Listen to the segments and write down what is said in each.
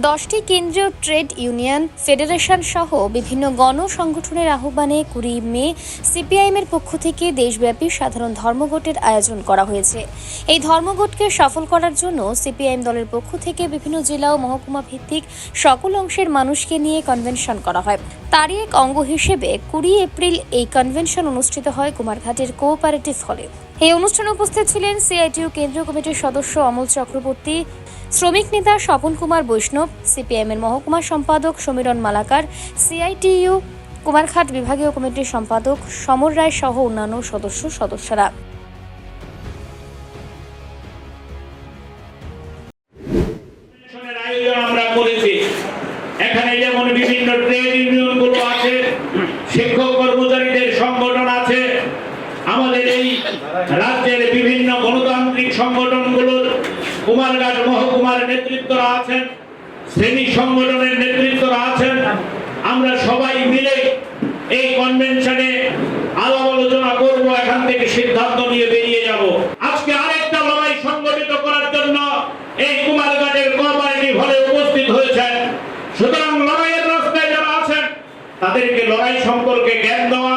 দশটি কেন্দ্রীয় trade union, federation সহ বিভিন্ন গণসংগঠনের আহ্বানে কুড়ি মে সিপিআইএমের পক্ষ থেকে দেশব্যাপী সাধারণ ধর্মঘটের আয়োজন করা হয়েছে। এই ধর্মঘটকে সফল করার জন্য সিপিআইএম দলের পক্ষ থেকে বিভিন্ন জেলা ও মহকুমা ভিত্তিক সকল অংশের মানুষকে নিয়ে কনভেনশন করা হয়। তারই এক অঙ্গ হিসেবে কুড়ি এপ্রিল এই কনভেনশন অনুষ্ঠিত হয় কুমারঘাটের কোঅপারেটিভ হলে। এই অনুষ্ঠানে উপস্থিত ছিলেন সিআইটিউ কেন্দ্রীয় কমিটির সদস্য অমল চক্রবর্তী, শ্রমিক নেতা স্বপন কুমার বৈষ্ণব সিপিএমের মহকুমা সম্পাদক সমীরণ মালাকার, সিআইটিইউ কুমারঘাট বিভাগীয় কমিটির সম্পাদক সমর রায় সহ অন্যান্য সদস্য সদস্যরা। আমাদের এই রাজ্যের বিভিন্ন গণতান্ত্রিক সংগঠনগুলোর কুমারঘাট মহকুমার নেতৃত্বরা আছেন, শ্রেণি সংগঠনের নেতৃত্বরা আছেন। আমরা সবাই মিলে এই কনভেনশনে আলাপ আলোচনা করব, এখান থেকে সিদ্ধান্ত নিয়ে বেরিয়ে যাব। আজকে আরেকটা লড়াই সংগঠিত করার জন্য এই কুমারঘাটের কোঅপারেটিভ হলে উপস্থিত হয়েছেন। সুতরাং লড়াইয়ের রাস্তায় যারা আছেন, তাদেরকে লড়াই সম্পর্কে জ্ঞান দেওয়া,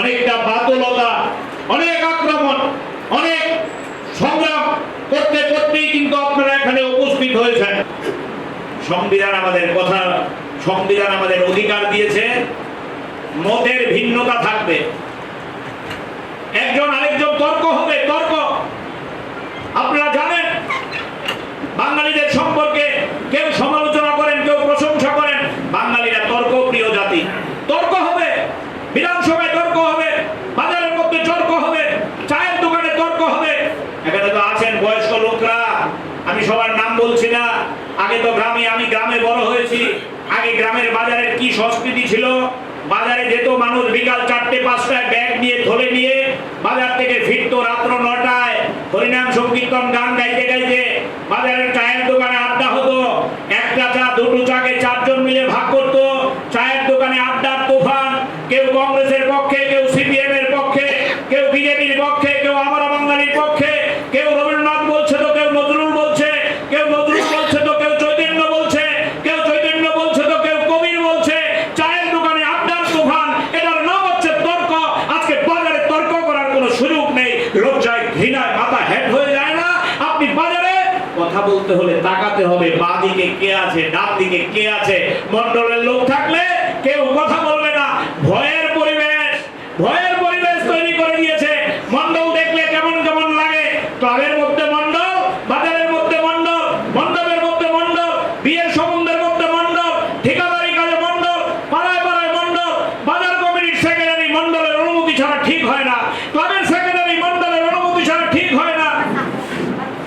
অনেকটা বাতুলতা অনেক আক্রমণ, অনেক সংগ্রাম করতে করতেই কিন্তু আপনারা এখানে উপস্থিত হয়েছেন। সংবিধান আমাদের কথা, সংবিধান আমাদের অধিকার দিয়েছে। মতের ভিন্নতা থাকবে। একজন আরেকজন তর্ক হবে, তর্ক। আপনারা জানেন, বাঙালিদের সম্পর্কে কেউ সমালোচনা করেন, কেউ প্রশংসা করেন। বাঙালিরা তর্ক প্রিয় জাতি। তর্ক হবে, বিধানসভায় তর্ক হবে বাজারের মধ্যে তর্ক হবে চায়ের দোকানে তর্ক হবে এখানে তো আছেন বয়স্ক লোকরা আমি সবার নাম বলছি না, আগে তো গ্রামে আমি গ্রামে বড় হয়েছি, আগে গ্রামের বাজারের কি সংস্কৃতি ছিল? বাজারে যেত মানুষ বিকাল চারটে, পাঁচটায় ব্যাগ নিয়ে ধরে নিয়ে বাজার থেকে ফিরতো রাত্র নটায়। হরিনাম, সংকীর্তন, গান গাইতে গাইতে বাজারের চায়ের দোকানে আড্ডা হতো। একটা চা, দুটো চাকে চারজন মিলে ভাগ করতো চায়ের দোকানে আড্ডার তুফান কেউ কংগ্রেসের পক্ষে কেউ সিপিএম এর পক্ষে কেউ বিজেপির পক্ষে কেউ আমরা বাঙালির পক্ষে কেউ রবীন্দ্রনাথ বলছে তো কেউ নজরুল বলছে কেউ নজরুল বলছে তো কেউ চৈতন্য বলছে কেউ চৈতন্য বলছে তো কেউ কবির বলছে চায়ের দোকানে আড্ডার তুফান এটার নাম হচ্ছে তর্ক আজকে বাজারে তর্ক করার কোনো সুযোগ নেই লজ্জায় ঘৃণায় মাথা হেড হয়ে যায় না আপনি বাজারে কথা বলতে হলে তাকাতে হবে বাঁ দিকে কে আছে, ডান দিকে কে আছে? মন্ডলের লোক থাকলে কেউ কথা বলবে না। ভয়ের পরিবেশ ভয়ের পরিবেশ তৈরি করে দিয়েছে। মন্ডল দেখলে কেমন কেমন লাগে? ক্লাবের মধ্যে মন্ডল বাজারের মধ্যে মন্ডল মণ্ডপের মধ্যে মন্ডল বিয়ের সম্বন্ধের মধ্যে মন্ডল ঠিকাদারি কাজে মন্ডল পাড়ায় পাড়ায় মন্ডল বাজার কমিটির সেক্রেটারি মন্ডলের অনুমতি ছাড়া ঠিক হয় না। ক্লাবের সেক্রেটারি মন্ডলের অনুমতি ছাড়া ঠিক হয় না।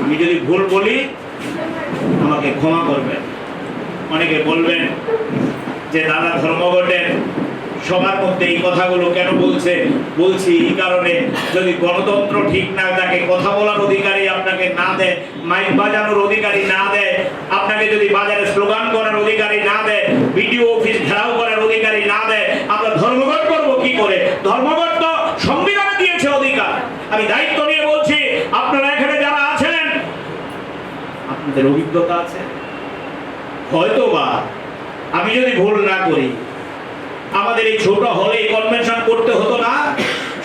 আমি যদি ভুল বলি আমাকে ক্ষমা করবেন। অনেকে বলবেন যে, দাদা ধর্মঘটের সবার মধ্যে এই কথাগুলো কেন বলছে? বলছি এই কারণে যদি গণতন্ত্র ঠিক না থাকে, কথা বলার অধিকারী আপনাকে না দেয়, মাইক বাজানোর অধিকারী না দেয়, আপনাকে যদি বাজারে স্লোগান করার অধিকারী না দেয়, বিডিও অফিস ঘেরাও করার অধিকারী না দেয়, আমরা ধর্মঘট করব কি করে? ধর্মঘট তো সংবিধানে দিয়েছে অধিকার। আমি দায়িত্ব নিয়ে বলছি আপনারা এখানে যারা আছেন আপনাদের অভিজ্ঞতা আছে। হয়তো বা আমি যদি ভুল না করি, আমাদের এই ছোট হলে কনভেনশন করতে হতো না।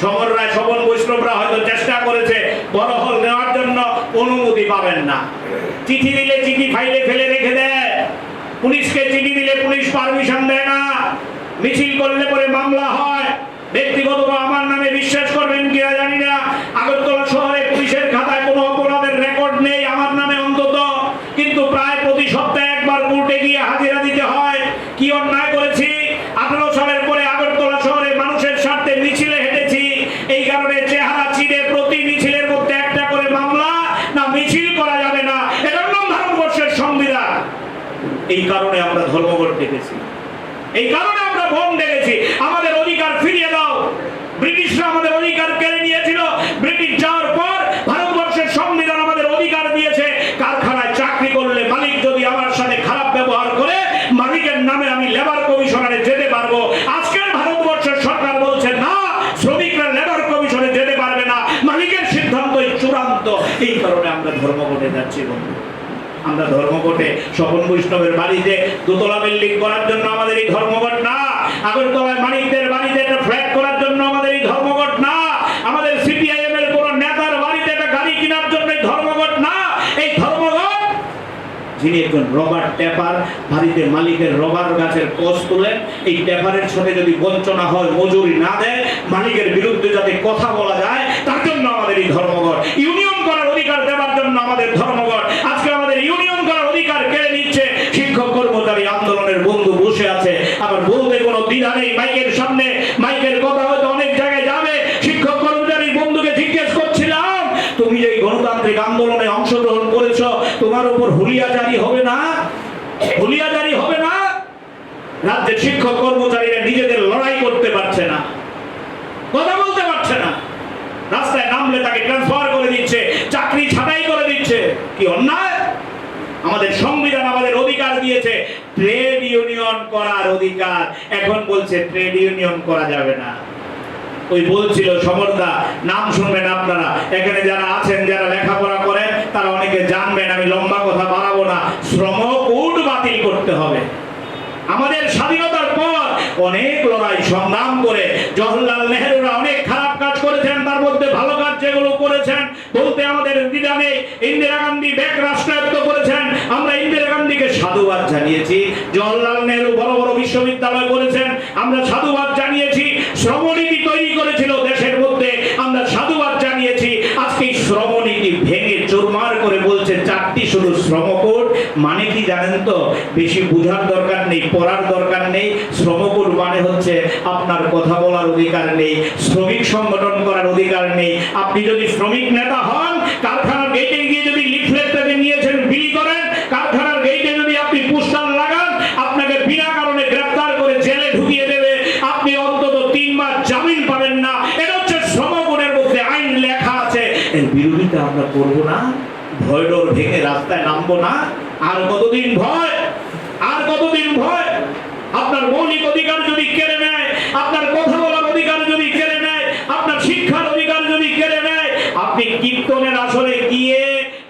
সমর রায় সবল বৈষ্ণবরা হয়তো চেষ্টা করেছে, বড় হল নেওয়ার জন্য অনুমতি পাবেন না। চিঠি দিলে চিঠি ফাইলে ফেলে রেখে দেয়। পুলিশকে চিঠি দিলে পুলিশ পারমিশন দেয় না। মিছিল করলে পরে মামলা হয় ব্যক্তিগত আমার নামে বিশ্বাস করবেন কিনা জানি না আগরতলা শহরে পুলিশের খাতায় কোনো অপরাধের রেকর্ড নেই আমার নামে অন্তত কিন্তু প্রায় প্রতি সপ্তাহে একবার কোর্টে গিয়ে হাজিরা দিতে হয় কি অন্যায় করেছি আঠারো সালের পরে আগরতলা শহরে মানুষের স্বার্থে মিছিলে হেঁটেছি এই কারণে চেহারা চিনে প্রতি মিছিলের মধ্যে একটা করে মামলা না মিছিল করা যাবে না এটার নাম ভারতবর্ষের সংবিধান এই কারণে আমরা ধর্মঘট ডেকেছি। এই কারণে আমরা বোম ডেকেছি। আমাদের অধিকার ফিরিয়ে দাও ব্রিটিশরা আমাদের অধিকার কেড়ে নিয়েছিল ব্রিটিশ যাওয়ার পর ভারতবর্ষের সংবিধান আমাদের অধিকার দিয়েছে কারখানায় চাকরি করলে মালিক যদি আমার সাথে খারাপ ব্যবহার করে মালিকের নামে আমি লেবার কমিশনারে যেতে পারব আজকের ভারতবর্ষের সরকার বলছে না শ্রমিকরা লেবার কমিশনে যেতে পারবে না মালিকের সিদ্ধান্তই চূড়ান্ত এই কারণে আমরা ধর্মঘটে স্বপন বৈষ্ণবের বাড়িতে দোতলা বিল্ডিং করার জন্য আমাদের এই ধর্মঘট না। আগরতলায় মানিকদের বাড়িতে একটা ফ্ল্যাট করার জন্য আমাদের এই ধর্মঘট না। আমাদের সিপিআইএম এর কোন নেতার বাড়িতে একটা গাড়ি কেনার জন্য ধর্মঘট না। এই ধর্মঘট যিনি একজন রবার ট্যাপার, বাড়িতে মালিকের রবার গাছের কোষ তুলে এই ট্যাপারের সাথে যদি বঞ্চনা হয়, মজুরি না দেয়, মালিকের বিরুদ্ধে যাতে কথা বলা যায়, তার জন্য আমাদের এই ধর্মঘট। ইউনিয়ন করার অধিকার দেওয়ার জন্য আমাদের ধর্মঘট আজকে আমাদের ইউনিয়ন করার অধিকার কেড়ে নিচ্ছে শিক্ষক কর্মচারী আন্দোলনের বন্ধু বসে আছে আবার বলতে কোনো দ্বিধা নেই মাইকের সামনে মাইকের কথা হয়তো অনেক জায়গায় যাবে শিক্ষক কর্মচারী বন্ধুকে জিজ্ঞেস করছিলাম তুমি যে গণতান্ত্রিক আন্দোলনে অংশগ্রহণ করেছ, তোমার উপর হুলিয়া জারি হবে না? হুলিয়া জারি হবে না? রাজ্যের শিক্ষক কর্মচারীরা নিজেদের লড়াই করতে পারছে না। কথা বলতে পারছে না। রাস্তায় নামলে তাকে ট্রান্সফার করে দিচ্ছে, চাকরি ছাঁটাই করে দিচ্ছে। কি অন্যায়? আমাদের সংবিধান আমাদের অধিকার দিয়েছে। ট্রেড ইউনিয়ন করার অধিকার। এখন বলছে ট্রেড ইউনিয়ন করা যাবে না। ওই বলছিল সমর্দা। নাম শুনবেন আপনারা। এখানে যারা আছেন, যারা লেখাপড়া করেন, তারা অনেকে জানবেন, আমি লম্বা কথা বাড়াবো না। শ্রম কোড বাতিল করতে হবে। আমাদের স্বাধীনতার পর অনেক লড়াই, সংগ্রাম করে জওহরলাল নেহরুরা অনেক খারাপ কাজ করেছেন, তার মধ্যে ভালো কাজ যেগুলো করেছেন, বলতে আমাদের দ্বিধা নেই। ইন্দিরা গান্ধী ব্যাগ রাষ্ট্রায়ত্ত করেছেন, আমরা ইন্দিরা গান্ধীকে সাধুবাদ জানিয়েছি। জওহরলাল নেহরু বড় বড় বিশ্ববিদ্যালয় করেছেন, আমরা সাধুবাদ জানিয়েছি। শ্রমনীতি বেশি বোঝার দরকার নেই, পড়ার দরকার নেই। শ্রমকোড মানে হচ্ছে আপনার কথা বলার অধিকার নেই, শ্রমিক সংগঠন করার অধিকার নেই। আপনি যদি শ্রমিক নেতা হন, কারখানার গেটে গিয়ে যদি লিফলেট পেতে নিয়েছেন, বিলি করেন, কারখানার গেটে যদি আপনি পোস্টার লাগান, আপনাকে বিনা কারণে গ্রেফতার করে জেলে ঢুকিয়ে দেবে। আপনি অন্তত তিন মাস জামিন পাবেন না। এটা হচ্ছে শ্রমকোডের মধ্যে আইন লেখা আছে। এর বিরোধিতা আমরা করব না। ভয় ডর ভেঙে রাস্তায় নামবো না। আর কতদিন ভয়? আর কতদিন ভয়? আপনার মৌলিক অধিকার যদি কেড়ে নেয়, আপনার কথা বলার অধিকার যদি কেড়ে নেয়, আপনার শিক্ষার অধিকার যদি কেড়ে নেয়, আপনি কীর্তনের আসরে গিয়ে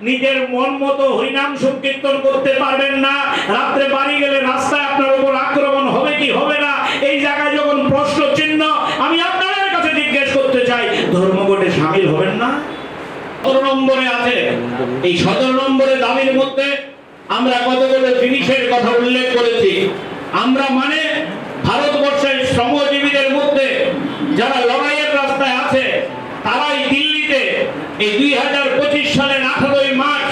নিজের মন মতো হরিনাম সংকীর্তন করতে পারবেন না। রাত্রে বাড়ি গেলে রাস্তায় আপনার উপর আক্রমণ হবে কি হবে না? এই জায়গায় যখন প্রশ্ন চিহ্ন, আমি আপনাদের কাছে জিজ্ঞেস করতে চাই ধর্মঘটে সামিল হবেন না? সতেরো নম্বরে আছে। এই সতেরো নম্বরে দাবির মধ্যে আমরা কতগুলো জিনিসের কথা উল্লেখ করেছি। আমরা মানে ভারতবর্ষের শ্রমজীবীদের মধ্যে যারা লড়াইয়ের রাস্তায় আছে, তারাই দিল্লিতে এই দুই হাজার পঁচিশ সালের আঠারোই মার্চ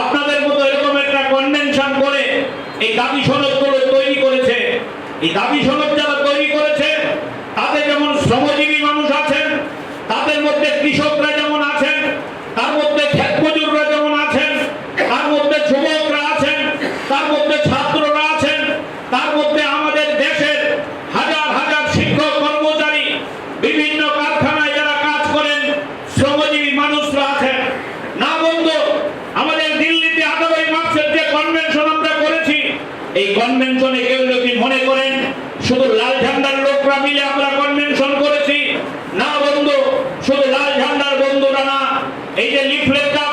আপনাদের মতো এরকম একটা কনভেনশন করে এই দাবি সনদগুলো তৈরি করেছে। এই দাবি সনদ যারা তৈরি করেছে, তাতে যেমন শ্রমজীবী মানুষ আছেন, তাদের মধ্যে কৃষকরা যেমন আছেন, তার মধ্যে ক্ষেত মজুররা যেমন আছেন তার মধ্যে যুবকরা আছেন তার মধ্যে ছাত্ররা আছেন তার মধ্যে আমাদের দেশের হাজার হাজার শিক্ষক কর্মচারী বিভিন্ন কারখানায় যারা কাজ করেন শ্রমজীবী মানুষরা আছেন না বন্ধু আমাদের দিল্লিতে আঠারোই মার্চের যে কনভেনশন আমরা করেছি এই কনভেনশনে কেউ যদি মনে করেন, শুধু লাল ঝান্ডার লোকরা মিলে আমরা কনভেনশন করেছি, না বন্ধু, শুধু লাল ঝান্ডার বন্ধুরা না, এই যে লিফলেটটা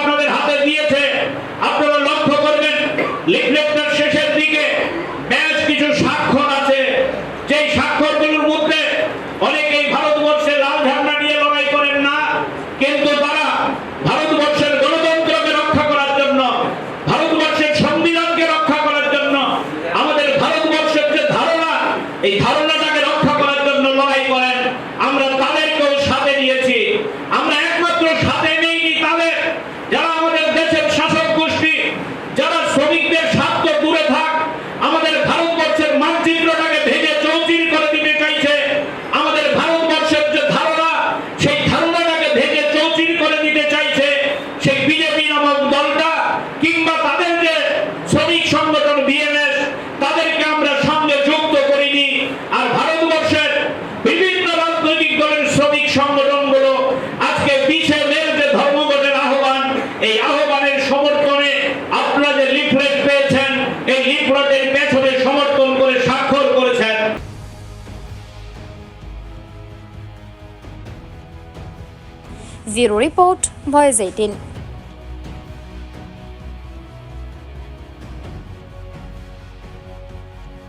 Zero Report, Voice 18.